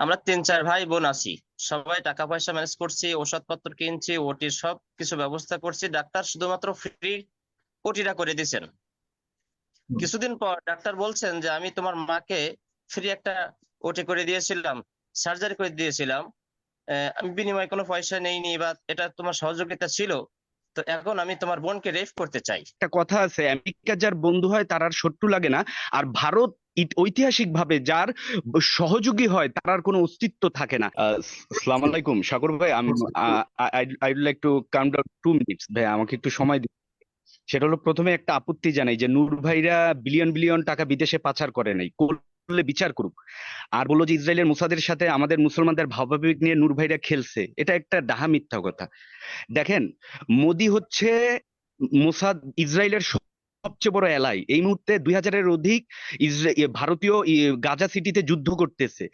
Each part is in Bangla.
আমরা তিন চার ভাই বোন আছি। সবাই টাকা পয়সা ম্যানেজ করছি ওষুধপত্র কিনছি ওটির সব কিছু ব্যবস্থা করছি। ডাক্তার শুধুমাত্র ফ্রি ওটিটা করে দিয়েছেন। কিছুদিন পর ডাক্তার বলছেন যে আমি তোমার মাকে ফ্রি একটা ওটি করে দিয়েছিলাম সার্জারি করে দিয়েছিলাম। আমি বিনিময়ে কোনো পয়সা নেইনি বা এটা তোমার সহযোগিতা ছিল। তো এখন আমি তোমার বোনকে রেফ করতে চাই। একটা কথা আছে আমেরিকা যার বন্ধু হয় তার আর শত্রু লাগে না। আর ভারত ঐতিহাসিক ভাবে যার সহযোগী হয় তার আর কোনো অস্তিত্ব থাকে না। সালাম আলাইকুম। সাগর ভাই আমি I would like to come down two minutes ভাই আমাকে একটু সময় দিন। সেটা হলো প্রথমে একটা আপত্তি জানাই যে নূর ভাইরা বিলিয়ন বিলিয়ন টাকা বিদেশে পাচার করে নাই। করলে বিচার করুক। আর বলল যে ইসরায়েলের মুসাদের সাথে আমাদের মুসলমানদের ভাবাবেগ নিয়ে নূর ভাইরা খেলছে। এটা একটা ডাহা মিথ্যা কথা। দেখেন মোদি হচ্ছে মোসাদ ইসরায়েলের সবচেয়ে বড় এলাই এই মুহূর্তে দুই হাজারের অধিক ভারতীয় গাজা সিটিতে যুদ্ধ করতেছে।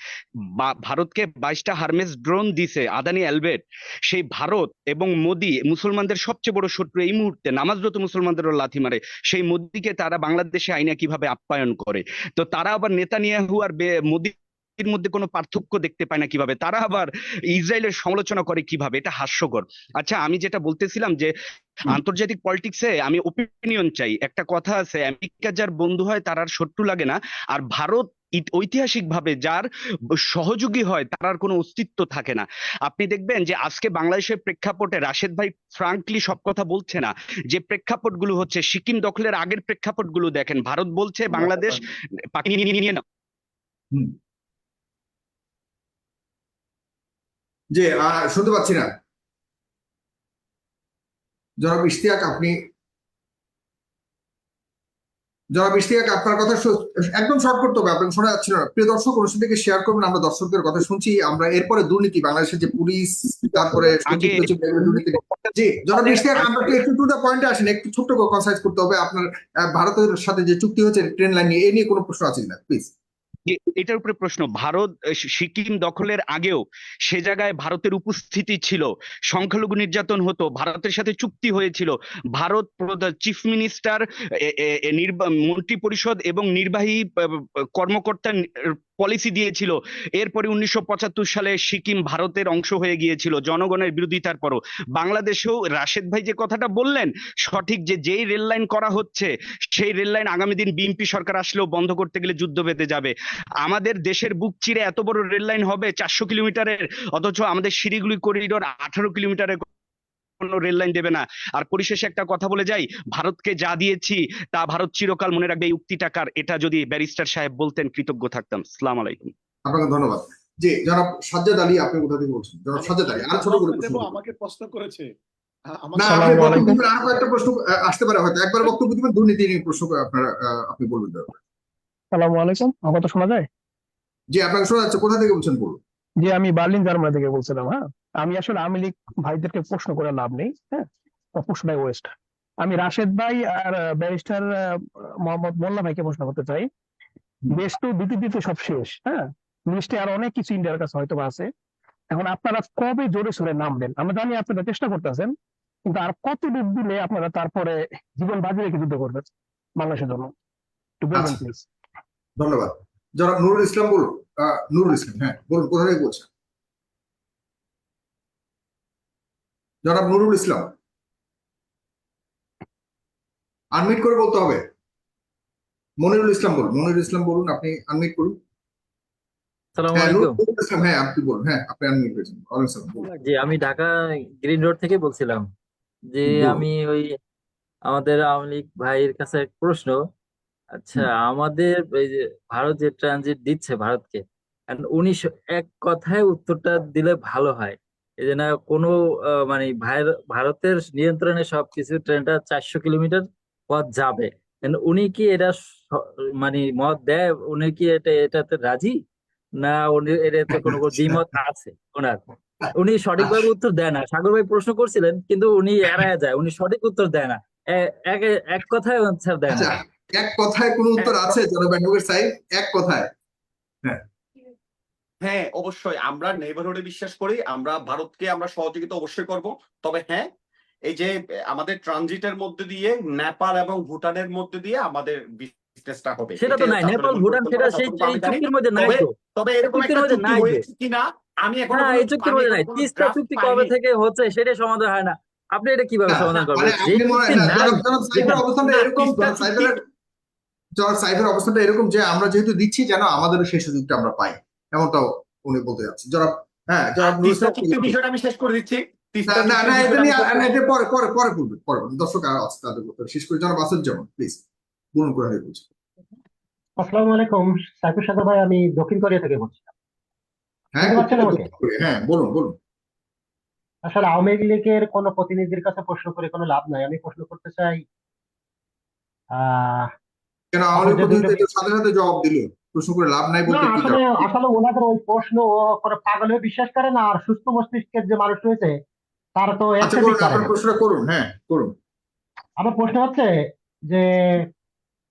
ভারতকে বাইশটা হারমেস ড্রোন দিছে আদানি অ্যালবেট সেই ভারত এবং মোদি মুসলমানদের সবচেয়ে বড় শত্রু এই মুহূর্তে নামাজরত মুসলমানদেরও লাথি মারে। সেই মোদিকে তারা বাংলাদেশে আইনে কীভাবে আপ্যায়ন করে? তো তারা আবার নেতানিয়াহু আর বে- মোদির মধ্যে কোনো পার্থক্য দেখতে পায় না কীভাবে? তারা আবার ইসরায়েলের সমালোচনা করে কীভাবে? এটা হাস্যকর। আচ্ছা আমি যেটা বলতেছিলাম যে আন্তর্জাতিক পলিটিক্সে আমি ওপিনিয়ন চাই। একটা কথা আছে আমেরিকা যার বন্ধু হয় তার আর শত্রু লাগে না। আর ভারত ঐতিহাসিক ভাবে যার সহযোগী হয় তার আর কোনো অস্তিত্ব থাকে না। আপনি দেখবেন যে আজকে বাংলাদেশের প্রেক্ষাপটে রাশেদ ভাই ফ্রাঙ্কলি সব কথা বলছে না। যে প্রেক্ষাপটগুলো হচ্ছে সিকিম দখলের আগের প্রেক্ষাপটগুলো দেখেন। ভারত বলছে বাংলাদেশ পাকিস্তান নিয়ে না আহ, শুনতে পাচ্ছি না। জনাব ইশতিয়াক আপনি জনাব ইশতিয়াক আপনার কথা একদম শর্ট করতে হবে আপনাকে শোনা যাচ্ছিল না। প্রিয় দর্শক অনুষ্ঠান থেকে শেয়ার করবেন আমরা দর্শকদের কথা শুনছি। আমরা এরপরে দুর্নীতি বাংলাদেশের যে পুলিশ তারপরে জি জনাব ইশতিয়াক আমরা একটু- টু দ্য পয়েন্টে আসেন একটু ছোট্ট কনসাইজ করতে হবে। আপনার ভারতের সাথে যে চুক্তি হয়েছে ট্রেন লাইন নিয়ে এ নিয়ে কোনো প্রশ্ন আছে না প্লিজ যে এটার উপরে প্রশ্ন। ভারত সিকিম দখলের আগেও সে জায়গায় ভারতের উপস্থিতি ছিল। সংখ্যালঘু নির্যাতন হতো, ভারতের সাথে চুক্তি হয়েছিল। ভারত চিফ মিনিস্টার মন্ত্রী পরিষদ এবং নির্বাহী কর্মকর্তা পলিসি দিয়েছিল। এরপরে উনিশশো পঁচাত্তর সালে সিকিম ভারতের অংশ হয়ে গিয়েছিল জনগণের বিরোধিতার পরও। বাংলাদেশেও রাশেদ ভাই যে কথাটা বললেন, সঠিক যে যেই রেল লাইন করা হচ্ছে, সেই রেল লাইন আগামী দিন বিএনপি সরকার আসলেও বন্ধ করতে গেলে যুদ্ধ বেঁধে যাবে। আমাদের দেশের বুক চিরে এত বড় রেল লাইন হবে চারশো কিলোমিটারের, অথচ আমাদের শিলিগুড়ি করিডোর আঠারো কিলোমিটারের কোনো রেল লাইন দেবে না। আর পরিশেষে একটা কথা বলে যাই ভারতকে যা দিয়েছি তা ভারত চিরকাল মনে রাখবে এই উক্তি টাকার। এটা যদি ব্যারিস্টার সাহেব বলতেন কৃতজ্ঞ থাকতাম। সালাম আলাইকুম। আপনাকে ধন্যবাদ। জি জনাব সাজ্জাদ আলী আপনি কোথা থেকে বলছেন? জনাব সাজ্জাদ আলী আর ছোট করে আমাকে প্রশ্ন করেছে। না আপনি কয়েকটা প্রশ্ন আসতে পারে হয়তো। একবার বক্তব্য দিবেন দুর্নীতি নিয়ে প্রশ্ন আপনারা আপনি বলবেন দয়া সালামু আলাইকুম। আমার কথা শোনা যায়? জি আপনাকে শোনা যাচ্ছে। কোথা থেকে বলছেন বলুন? যে আমি বার্লিন জার্মানি থেকে বলছিলাম হ্যাঁ। আমি আসলে আওয়ামী লীগ ভাইদেরকে প্রশ্ন করে লাভ নেই হ্যাঁ? প্রশ্নটাই ওয়েস্ট আমি রাশেদ ভাই আর ব্যারিস্টার মোহাম্মদ মোল্লা ভাইকে প্রশ্ন করতে চাই। দেশ তো দিতে দিতে সব শেষ হ্যাঁ? লিস্টে আর অনেক কিছু ইন্ডিয়ার কাছে হয়তো আছে। এখন আপনারা কবে জোরে সোরে নামবেন? আমরা জানি আপনারা চেষ্টা করতেছেন কিন্তু আর কত ডুব দিলে আপনারা তারপরে জীবন বাজি রেখে যুদ্ধ করবেন বাংলাদেশের জন্য? একটু বলবেন আচ্ছা। প্লিজ ধন্যবাদ। জনাব নুরুল ইসলাম বলুন নুরুল ইসলাম হ্যাঁ বলুন কোথা থেকে বলছেন? জনাব নুরুল ইসলাম। আনমিট করে বলতে হবে। মনিরুল ইসলাম বলুন মনিরুল ইসলাম বলুন আপনি আনমিট করুন। হ্যাঁ হ্যাঁ আপনি বলুন হ্যাঁ আপনি আনমিট করেছেন। জি আমি ঢাকা গ্রিন রোড থেকে বলছিলাম যে আমি ওই আমাদের আওয়ামী লীগ ভাইয়ের কাছে এক প্রশ্ন। আচ্ছা আমাদের এই যে ভারত যে ট্রানজিট দিচ্ছে ভারতকে উনি এক কথায় উত্তরটা দিলে ভালো হয়। এই যে না কোনো মানে ভারতের নিয়ন্ত্রণে সবকিছু ট্রেনটা চারশো কিলোমিটার পথ যাবে। উনি কি এটা মানে মত দেয়? উনি কি এটা এটাতে রাজি? না উনি এটাতে কোনো কোনো দ্বিমত আছে ওনার। উনি সঠিকভাবে উত্তর দেয় না। সাগর ভাই প্রশ্ন করছিলেন কিন্তু উনি এড়ায় যায়। উনি সঠিক উত্তর দেয় না। এক কথায় আনসার দেয় না। আচ্ছা এক কথায় কোন উত্তর আছে জনাব অ্যাডভোকেট সাহেব? এক কথায়? হ্যাঁ। অবশ্যই। আমরা নেইবারহুডে বিশ্বাস করি আমরা ভারতকে আমরা সহযোগিতা অবশ্যই করব। তবে হ্যাঁ এই যে আমাদের ট্রানজিটের মধ্যে দিয়ে নেপাল এবং ভুটানের মধ্যে দিয়ে আমাদের স্টেজটা হবে। সেটা তো নাই। নেপাল ভুটান সেটা সেই। চুক্তির মধ্যে নাই তো। তবে এরকম একটা চুক্তি হয়েছে কিনা আমি এখনও না এই চুক্তির মধ্যে নাই। তিস্তা চুক্তি কবে থেকে হচ্ছে সেটাই সমাধান হয় না। আপনি এটা কীভাবে সমাধান করবেন? মানে যে আপনি চুক্তি না, নাই। জনাব- জনাব সাইফের যেখানে- অবস্থানটা না, এরকম তিস্তা জনাব সাইফের জনাব সাইফের অবস্থানটা এরকম যে আমরা যেহেতু দিচ্ছি যেন আমাদেরও সেই সুযোগটা আমরা পাই। এমনটাও উনি বলতে যাচ্ছেন। জনাব হ্যাঁ জনাব ইসলাম- চুক্তির বিষয়টা আমি শেষ করে দিচ্ছি। তিস্তা না না চুক্তির না এটা নিয়ে এটা পরে পরে পরে বলবেন পরে দর্শক আর আছে তাদের শেষ করে জনাব আসুজ্জামান প্লিজ বলুন করে আমি বলছি। আসসালামু আলাইকুম। সাইফুল সাগর ভাই আমি দক্ষিণ কোরিয়া থেকে বলছি হ্যাঁ? হ্যাঁ বলুন বলুন। আসলে আওয়ামী লীগের কোনো প্রতিনিধির কাছে প্রশ্ন করে কোনো লাভ নাই। আমি প্রশ্ন করতে চাই আহ কেন প্রতিনিধি সাথে সাথে জবাব দিল প্রশ্ন করে লাভ নাই বলতে কি আসলে আসলে ওনাদের ওই প্রশ্ন করে পাগল বিশ্বাস করে না আর সুস্থ মস্তিষ্কের যে মানুষ রয়েছে তারা তো আচ্ছা করুন আপনার প্রশ্নটা করুন হ্যাঁ করুন। আমার প্রশ্ন হচ্ছে যে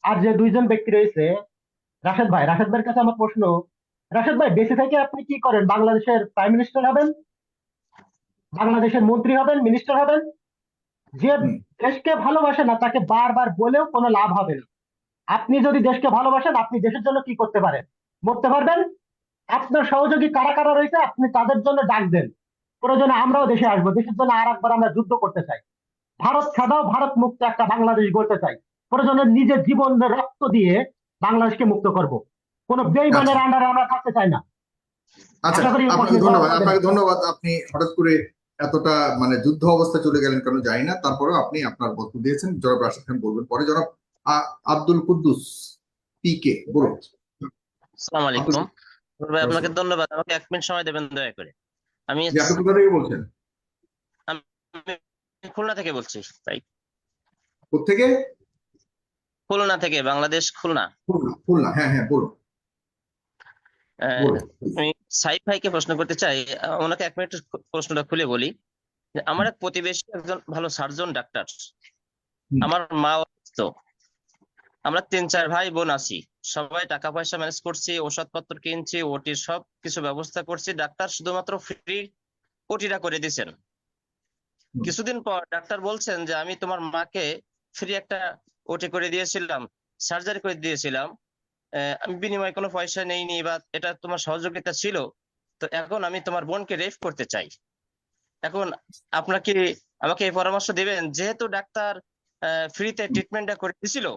আর যে দুইজন ব্যক্তি রয়েছে রাশেদ ভাই রাশেদ ভাইয়ের কাছে আমার প্রশ্ন রাশেদ ভাই বেঁচে থেকে আপনি কি করেন? বাংলাদেশের প্রাইম মিনিস্টার হবেন? বাংলাদেশের মন্ত্রী হবেন? মিনিস্টার হবেন? যে দেশকে ভালোবাসে না তাকে বারবার বলেও কোনো লাভ হবে না। আপনি যদি দেশকে ভালোবাসেন আপনি দেশের জন্য কি করতে পারেন? মরতে পারবেন? আপনার সহযোগী কারা কারা রয়েছে আপনি তাদের জন্য ডাক দেন। প্রয়োজনে আমরাও দেশে আসব। দেশের জন্য আর একবার আমরা যুদ্ধ করতে চাই। ভারত ছাড়াও ভারত মুক্ত একটা বাংলাদেশ গড়তে চাই। প্রয়োজনে নিজের জীবন রক্ত দিয়ে বাংলাদেশকে মুক্ত করব। কোন বেইমানের আন্ডারে আমরা থাকতে চাই না। আচ্ছা আপনাকে ধন্যবাদ। আপনাকে ধন্যবাদ। আপনি হঠাৎ করে এতটা মানে যুদ্ধ অবস্থা চলে গেলেন কেন জানি না। তারপরেও আপনি আপনার বক্তব্য দিয়েছেন। জনাব রাশিদ খান বলবেন। পরে জনাব আব্দুল কুদ্দুস পি কে বলুন। আসসালামু আলাইকুম। ভাই আপনাকে ধন্যবাদ। আমাকে এক মিনিট সময় দেবেন দয়া করে। আমি কোথা থেকে বলছেন? আমি খুলনা থেকে বলছি তাই। কোথেকে খুলনা থেকে বাংলাদেশ খুলনা। খুলনা হ্যাঁ হ্যাঁ বলুন। আমি সাইফ ভাইকে প্রশ্ন করতে চাই। ওনাকে এক মিনিট প্রশ্নটা খুলে বলি। আমার এক প্রতিবেশী একজন ভালো সার্জন ডাক্তার। আমার মা অসুস্থ। আমরা তিন চার ভাই বোন আছি। সবাই টাকা পয়সা ম্যানেজ করছি ওষুধপত্র কিনছি ওটির সব কিছু ব্যবস্থা করছি। ডাক্তার শুধুমাত্র ফ্রি ওটিটা করে দিয়েছেন। কিছুদিন পর ডাক্তার বলছেন যে আমি তোমার মাকে ফ্রি একটা ওটি করে দিয়েছিলাম সার্জারি করে দিয়েছিলাম। আমি বিনিময়ে কোনো পয়সা নেইনি বা এটা তোমার সহযোগিতা ছিল। তো এখন আমি তোমার বোনকে রেফ করতে চাই। এখন আপনার কি আমাকে এই পরামর্শ দিবেন? যেহেতু ডাক্তার ফ্রিতে ট্রিটমেন্টটা করে দিছিল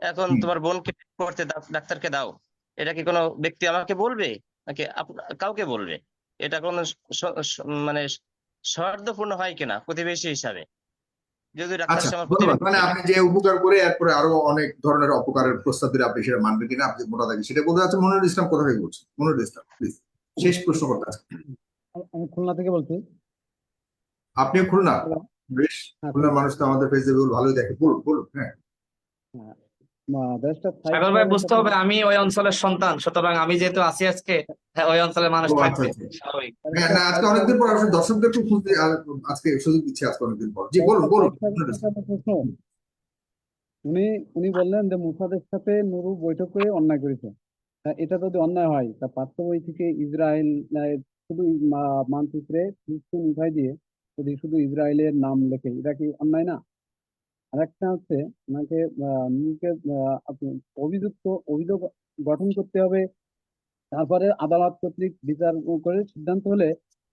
এখন তোমার বোনকে করতে দাও ডাক্তারকে দাও। এটা কি কোনো ব্যক্তি আমাকে বলবে? নাকি কাউকে বলবে? এটা কোনো মানে সৌহার্দ্যপূর্ণ হয় কিনা প্রতিবেশী হিসাবে? যদি ডাক্তার আচ্ছা মানে আপনি যে উপকার করে এরপরে আরও অনেক ধরনের অপকারের প্রস্তাব দিলে আপনি সেটা মানবেন কিনা? আপনি মোটা দাগে সেটা বলতে যাচ্ছে মনিরুল ইসলাম কোথা থেকে বলছেন? মনিরুল ইসলাম প্লিজ শেষ প্রশ্ন করতে আমি খুলনা থেকে বলছি। আপনিও খুলনা। বেশ হ্যাঁ, খুলনার মানুষ তো আমাদের ফেসবুক ভালোই দেখে। বলুন বলুন হ্যাঁ। সাগর ভাই বুঝতে হবে আমি ওই অঞ্চলের সন্তান সুতরাং আমি যেহেতু আছি আজকে হ্যাঁ, ওই অঞ্চলের মানুষ আচ্ছা, থাকবে আচ্ছা। স্বাভাবিক। হ্যাঁ আজকে অনেকদিন পর আসলে দর্শকদের একটু খুঁজতে আজকে সুযোগ দিচ্ছি আজকে অনেকদিন পর। জি বলুন বলুন। উনি উনি বললেন যে মুসাদের সাথে নুরু বৈঠক করে অন্যায় করেছে। এটা যদি অন্যায় হয় তা পার্শ্ব বই থেকে ইসরায়েল শুধু মানচিত্রে ফিলিস্তিন উঠাই দিয়ে যদি শুধু ইসরায়েলের নাম লেখে এটা কি অন্যায় না? আরেকটা হচ্ছে ওনাকে নিজেকে অভিযুক্ত অভিযোগ গঠন করতে হবে। তারপরে আদালত কর্তৃক বিচার করে সিদ্ধান্ত হলে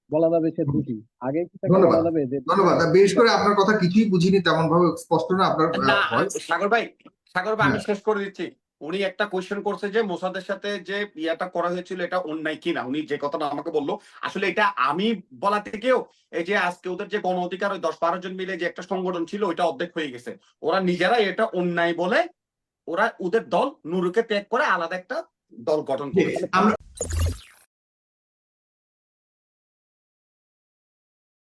বলা যাবে সে দুটি আগে কি বলা যাবে যে ধন্যবাদ। বিশেষ করে আপনার কথা কিছুই বুঝিনি তেমন ভাবে স্পষ্ট না আপনার সাগর ভাই সাগর ভাই আমি হ্যাঁ। শেষ করে দিচ্ছি। উনি একটা কোয়েশ্চেন করছে যে, মোসাদের সাথে যে ইয়াটা করা হয়েছিল, এটা অন্যায় কিনা? উনি যে কথাটা আমাকে বলল, আসলে এটা আমি বলা থেকেও এই যে আজকে ওদের যে গণ অধিকার, ওই দশ বারো জন মিলে যে একটা সংগঠন ছিল, ওইটা অর্ধেক হয়ে গেছে। ওরা নিজেরাই এটা অন্যায় বলে ওরা ওদের দল নুরুকে ত্যাগ করে আলাদা একটা দল গঠন করেছে।